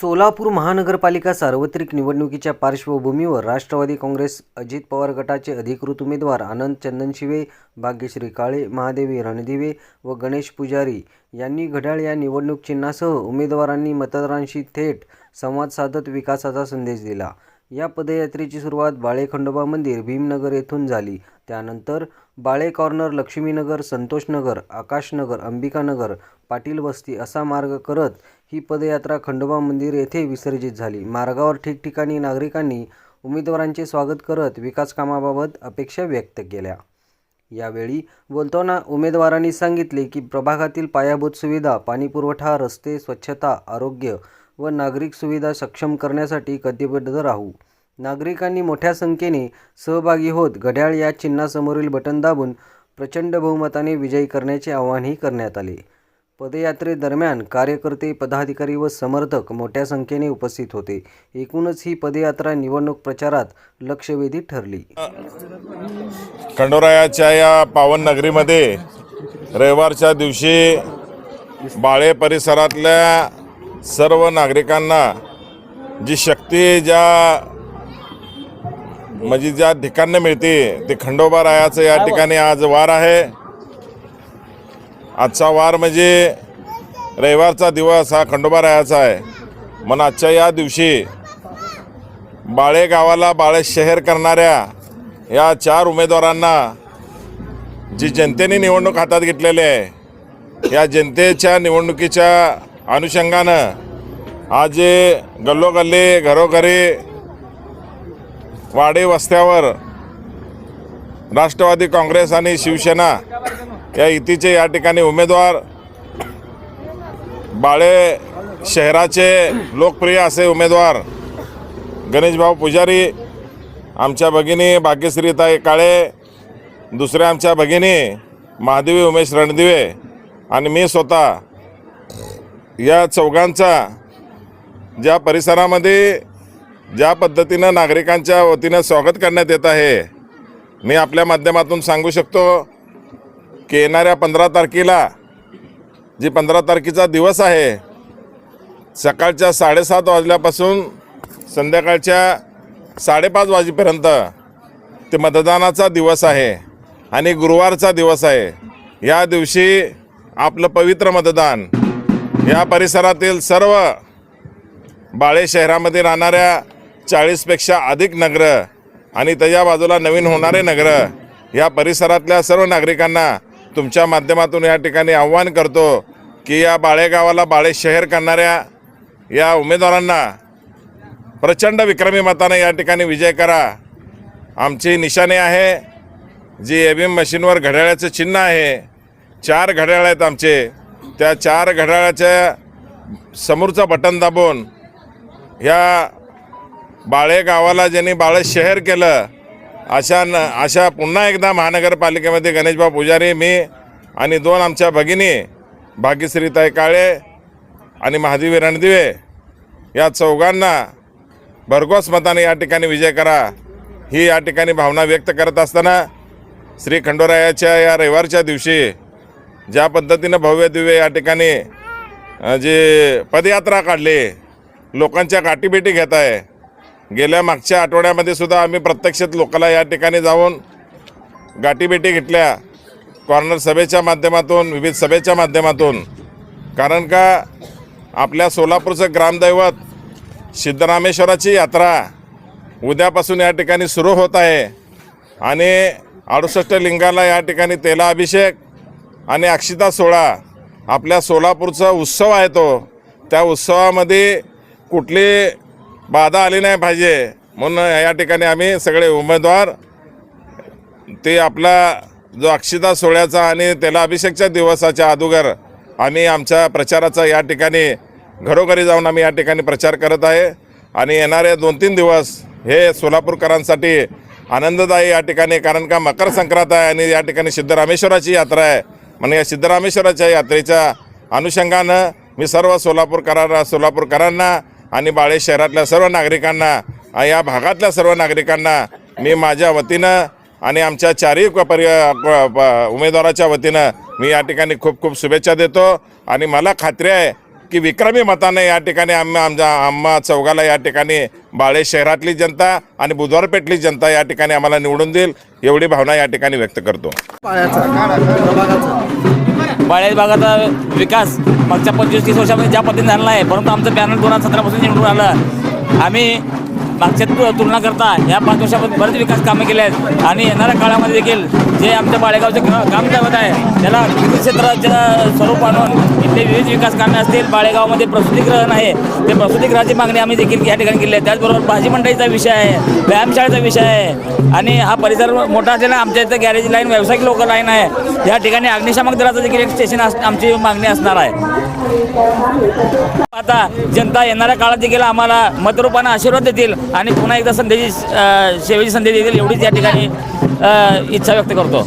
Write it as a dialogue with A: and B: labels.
A: सोलापूर महानगरपालिका सार्वत्रिक निवडणुकीच्या पार्श्वभूमीवर राष्ट्रवादी काँग्रेस अजित पवार गटाचे अधिकृत उमेदवार आनंद चंदनशिवे भाग्यश्री काळे महादेवी रणदिवे व गणेश पुजारी यांनी घड्याळ या निवडणूक चिन्हासह उमेदवारांनी मतदारांशी थेट संवाद साधत विकासाचा संदेश दिला. या पदयात्रेची सुरुवात बाळे खंडोबा मंदिर भीमनगर येथून झाली. त्यानंतर बाळे कॉर्नर लक्ष्मीनगर संतोषनगर आकाशनगर अंबिकानगर पाटील वस्ती असा मार्ग करत ही पदयात्रा खंडोबा मंदिर येथे विसर्जित झाली. मार्गावर ठिकठिकाणी नागरिकांनी उमेदवारांचे स्वागत करत विकास कामाबाबत अपेक्षा व्यक्त केल्या. यावेळी बोलताना उमेदवारांनी सांगितले की प्रभागातील पायाभूत सुविधा पाणीपुरवठा रस्ते स्वच्छता आरोग्य व नागरिक सुविधा सक्षम करण्यासाठी कटिबद्ध राहू. नागरिकांनी मोठ्या संख्येने सहभागी होत घड्याळ या चिन्हासमोरील बटन दाबून प्रचंड बहुमताने विजयी करण्याचे आवाहनही करण्यात आले. पदयात्रेदरम्यान कार्यकर्ते पदाधिकारी व समर्थक मोठ्या संख्येने उपस्थित होते. एकूणच ही पदयात्रा निवडणूक प्रचारात लक्षवेधी ठरली.
B: खंडोरायाच्या या पावन नगरीमध्ये रविवारच्या दिवशी बाळे परिसरातल्या सर्व नागरिकांना जी शक्ती ज्या म्हणजे ज्या ठिकाणी मिळते ते खंडोबा रायाचं या ठिकाणी आज वार आहे. आजचा वार म्हणजे रविवारचा दिवस हा खंडोबा रायाचा आहे. म्हणून आजच्या या दिवशी बाळे गावाला बाळे शहर करणाऱ्या या चार उमेदवारांना जी जनतेने निवडणूक हातात घेतलेली आहे या जनतेच्या निवडणुकीच्या अनुषंगानं आज जे गल्लोगल्ली घरोघरी वाडे वस्त्यावर राष्ट्रवादी काँग्रेस आणि शिवसेना या युतीचे या ठिकाणी उमेदवार बाळे शहराचे लोकप्रिय असे उमेदवार गणेशभाऊ पुजारी आमच्या भगिनी भाग्यश्रीताई काळे दुसऱ्या आमच्या भगिनी महादेवी उमेश रणदिवे आणि मी स्वतः या चौघांचा ज्या परिसरामध्ये ज्या पद्धतीनं नागरिकांच्या वतीनं स्वागत करण्यात येत आहे मी आपल्या माध्यमातून सांगू शकतो की येणाऱ्या पंधरा तारखेला जी पंधरा तारखेचा दिवस आहे सकाळच्या साडेसात वाजल्यापासून संध्याकाळच्या साडेपाच वाजेपर्यंत ते मतदानाचा दिवस आहे आणि गुरुवारचा दिवस आहे. या दिवशी आपलं पवित्र मतदान या परिसरातील सर्व बाळे शहरामध्ये राहणाऱ्या चाळीसपेक्षा अधिक नगरं आणि त्याच्या बाजूला नवीन होणारे नगरं या परिसरातल्या सर्व नागरिकांना तुमच्या माध्यमातून या ठिकाणी आव्हान करतो की या बाळेगावाला बाळे शहर करणाऱ्या या उमेदवारांना प्रचंड विक्रमी मताने या ठिकाणी विजय करा. आमची निशाणे आहे जी ए बी एम मशीनवर घड्याळाचं चिन्ह आहे. चार घड्याळ आहेत आमचे. त्या चार घड्याळाच्या समोरचं बटन दाबून ह्या बाळे गावाला ज्यांनी बाळे शहर केलं अशा न अशा पुन्हा एकदा महानगरपालिकेमध्ये गणेशबाब पुजारी मी आणि दोन आमच्या भगिनी भाग्यश्रीताई काळे आणि महादेवी रणदिवे या चौघांना भरघोस मताने या ठिकाणी विजय करा. ही या ठिकाणी भावना व्यक्त करत असताना श्री खंडोरायाच्या या रविवारच्या दिवशी ज्या पद्धतीनं भव्य दिव्य या ठिकाणी जी जे पदयात्रा काढली लोकांच्या गाठीभेटी घेत आहे गेल्या मागच्या आठवड्यामध्ये सुद्धा आम्ही प्रत्यक्षात लोकाला या ठिकाणी जाऊन गाठीभेटी घेतल्या. कॉर्नर सभेच्या माध्यमातून विविध सभेच्या माध्यमातून. कारण का आपल्या सोलापूरचं ग्रामदैवत सिद्धरामेश्वराची यात्रा उद्यापासून या ठिकाणी सुरू होत आहे. आणि अडुसष्ट लिंगाला या ठिकाणी तेला अभिषेक आणि अक्षिता सोहळा आपल्या सोलापूरचा उत्सव आहे तो. त्या उत्सवामध्ये कुठली बाधा आली नाही पाहिजे. म्हणून या ठिकाणी आम्ही सगळे उमेदवार ते आपला जो अक्षिता सोहळ्याचा आणि त्याला अभिषेकच्या दिवसाच्या अगोदर आम्ही आमच्या प्रचाराचा या ठिकाणी घरोघरी जाऊन आम्ही या ठिकाणी प्रचार करत आहे. आणि येणारे दोन तीन दिवस हे सोलापूरकरांसाठी आनंददायी या ठिकाणी कारण का मकर संक्रांत आहे आणि या ठिकाणी सिद्धरामेश्वराची यात्रा आहे. म्हणजे या सिद्धरामेश्वराच्या यात्रेच्या अनुषंगानं मी सर्व सोलापूरकरांना सोलापूरकरांना आणि बाळे शहरातल्या सर्व नागरिकांना या भागातल्या सर्व नागरिकांना मी माझ्या वतीनं आणि आमच्या चारही परि उमेदवाराच्या वतीनं मी या ठिकाणी खूप खूप शुभेच्छा देतो. आणि मला खात्री आहे की विक्रमी मताने या ठिकाणी आम्ही आमच्या आम्हा चौघाला या ठिकाणी बाळे शहरातली जनता आणि बुधवारपेठली जनता या ठिकाणी आम्हाला निवडून देईल एवढी भावना या ठिकाणी व्यक्त करतो.
C: बाळ्या भागाचा विकास मागच्या पंचवीस तीस वर्षामध्ये ज्या पद्धतीने झाला आहे परंतु आमचं पॅनल दोन हजार सतरापासून निवडून आलं. आम्ही मागच्या तुलना करता या पाच वर्षामध्ये बरेच विकास कामे केले आहेत. आणि येणाऱ्या काळामध्ये देखील जे आमच्या बाळेगावचे काम करत आहे त्याला विविध क्षेत्राच्या स्वरूप आणून इथले विविध विकास कामे असतील. बाळेगावमध्ये प्रसूतीग्रहण आहे. ते प्रसूतीग्रहाची मागणी आम्ही देखील या ठिकाणी केली आहे. त्याचबरोबर भाजी मंडईचा विषय आहे व्यायामशाळेचा विषय आहे. आणि हा परिसर मोठा असलेला आमच्या इथं गॅरेज लाईन व्यावसायिक लोक लाईन आहे. या ठिकाणी अग्निशामक दलाचं देखील एक स्टेशन अस आमची मागणी असणार आहे. आता जनता येणाऱ्या काळात देखील आम्हाला मतरूपाने आशीर्वाद देतील आणि पुन्हा एकदा संधीची सेवेची संधी देतील एवढीच या ठिकाणी इच्छा व्यक्त करतो.